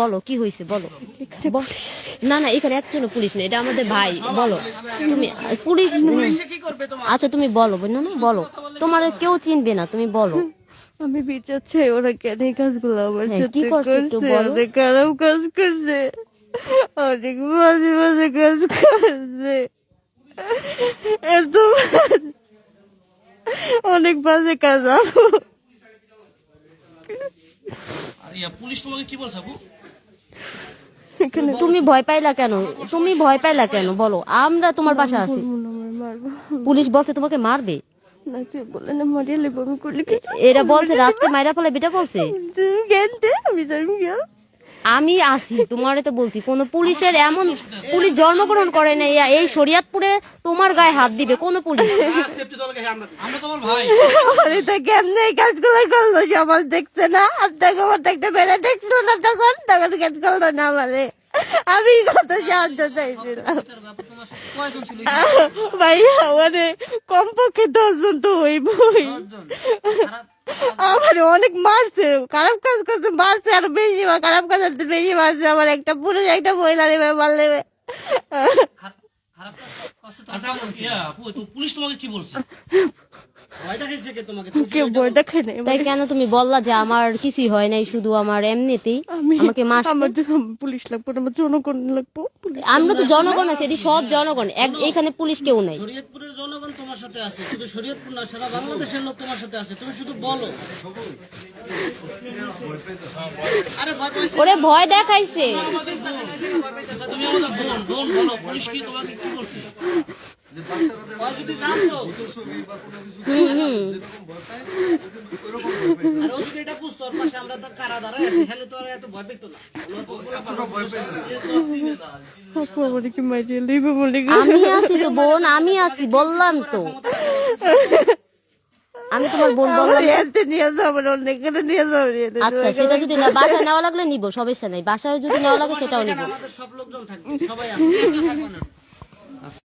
বলো কি হয়েছে বলো। না না এখানে একজন পুলিশ নেই এটা আমাদের ভাই বলো। তুমি পুলিশ কি করবে তোমার? আচ্ছা তুমি বলো না না বলো। তোমার কেউ চিনবে না তুমি বলো। আমি বিচার চাই ওরা কেন এই কাজগুলো আমার হ্যাঁ, সাথে কি করছে? বলো। খারাপ কাজ করছে। অনেক মাঝে মাঝে কাজ করছে। এত অনেক বাজে কাজ আপু আর ইয়া পুলিশ তোমাকে কি বলছে আপু? এখানে তুমি ভয় পাইলা কেন? তুমি ভয় পাইলা কেন? বলো আমরা তোমার পাশে আছি। পুলিশ বলছে তোমাকে মারবে। এরা বলছে রাতকে মাইরা ফেলে বেটা বলছে। আমি আসি তোমারে তো বলছি, কোন পুলিশের এমন পুলিশ জন্মগ্রহণ করে না এই- শরিয়াতপুরে তোমার গায়ে হাত দিবে, কোন পুলিশ। করল? দেখছে না দেখতে বেড়ে দেখল না তখন তখন কাজ করল না আমি কত সাহায্য চাইছিলাম ভাইয়া মানে কমপক্ষে দশজন তো হইবই। আমার অনেক মারছে খারাপ কাজ করছে মারছে আর বেশি খারাপ কাজ করতে বেশি মারছে আমার একটা পুরুষ একটা মহিলা নেবে নেবে। আচ্ছা পুলিশ তোমাকে কি বলছে ভয় দেখাইছে কে তোমাকে কেউ বই দেখে নেই তাই কেন তুমি বললা যে আমার কিছুই হয় নাই শুধু আমার এমনিতেই আমি আমাকে আমার পুলিশ লাগবো আমার জনগণ লাগবো আমরা তো জনগণ আছে এটি সব জনগণ। এক- এখানে পুলিশ কেউ নাই। শরীয়তপুরের জনগণ তোমার সাথে আছে শুধু শরীয়তপুর না সারা বাংলাদেশের লোক তোমার সাথে আছে তুমি শুধু বলো। আরে ওরে ভয় দেখাইছে। তুমি আমাদের বোন বোন বলো পুলিশ কি তোমাকে কি বলছে? আমি আছি তো বোন আমি আছি বললাম তো। আমি তোমার বোন বললাম এতে নিয়ে যাব অন্য নিয়ে যাব আচ্ছা সেটা যদি না বাসা নেওয়া লাগলে নিব সমস্যা নাই। বাসায় যদি নেওয়া লাগে সেটাও নিব। আমাদের সব লোকজন থাকবে সবাই আছে